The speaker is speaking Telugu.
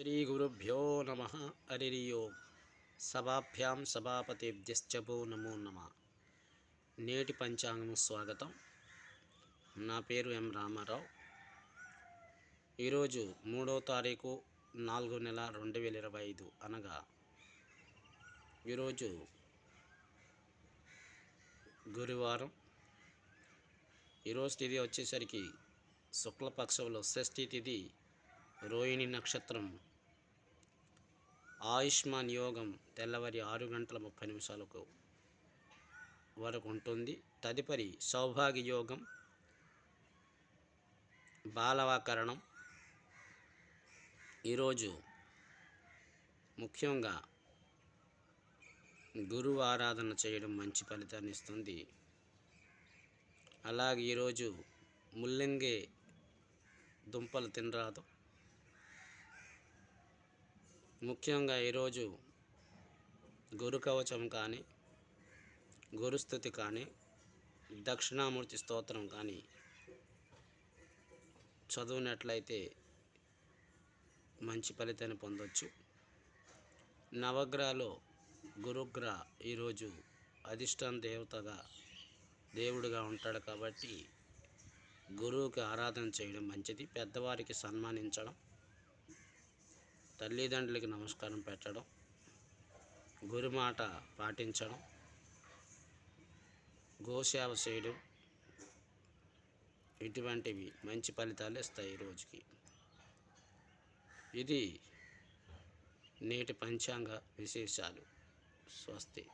శ్రీ గురుభ్యో నమ హరి సభాభ్యాం సభాపతిభ్యశ్చభో నమో నమ నేటి పంచాంగము స్వాగతం నా పేరు ఎం రామారావు. ఈరోజు మూడో తారీఖు నాలుగో నెల రెండు వేల ఇరవై ఐదు అనగా ఈరోజు గురువారం. ఈరోజు తిథి వచ్చేసరికి శుక్లపక్షంలో షష్ఠి తిథి రోహిణి నక్షత్రం ఆయుష్మాన్ యోగం తెల్లవారి ఆరు గంటల ముప్పై నిమిషాలకు వరకు ఉంటుంది. తదుపరి సౌభాగ్య యోగం బాలవాకరణం. ఈరోజు ముఖ్యంగా గురువు ఆరాధన చేయడం మంచి ఫలితాన్ని ఇస్తుంది. అలాగే ఈరోజు ముల్లంగి దుంపలు తినరాదు. ముఖ్యంగా ఈరోజు గురు కవచం కానీ గురుస్థుతి కానీ దక్షిణామూర్తి స్తోత్రం కానీ చదివినట్లయితే మంచి ఫలితాన్ని పొందొచ్చు. నవగ్రహలో గురుగ్రహ ఈరోజు అధిష్టాన దేవతగా దేవుడిగా ఉంటాడు కాబట్టి గురువుకి ఆరాధన చేయడం మంచిది. పెద్దవారికి సన్మానించడం తల్లిదండ్రులకి నమస్కారం పెట్టడం గురిమాట పాటించడం గోసేవ చేయడం ఇటువంటివి మంచి ఫలితాలు ఇస్తాయి రోజుకి. ఇది నేటి పంచాంగ విశేషాలు. స్వస్తి.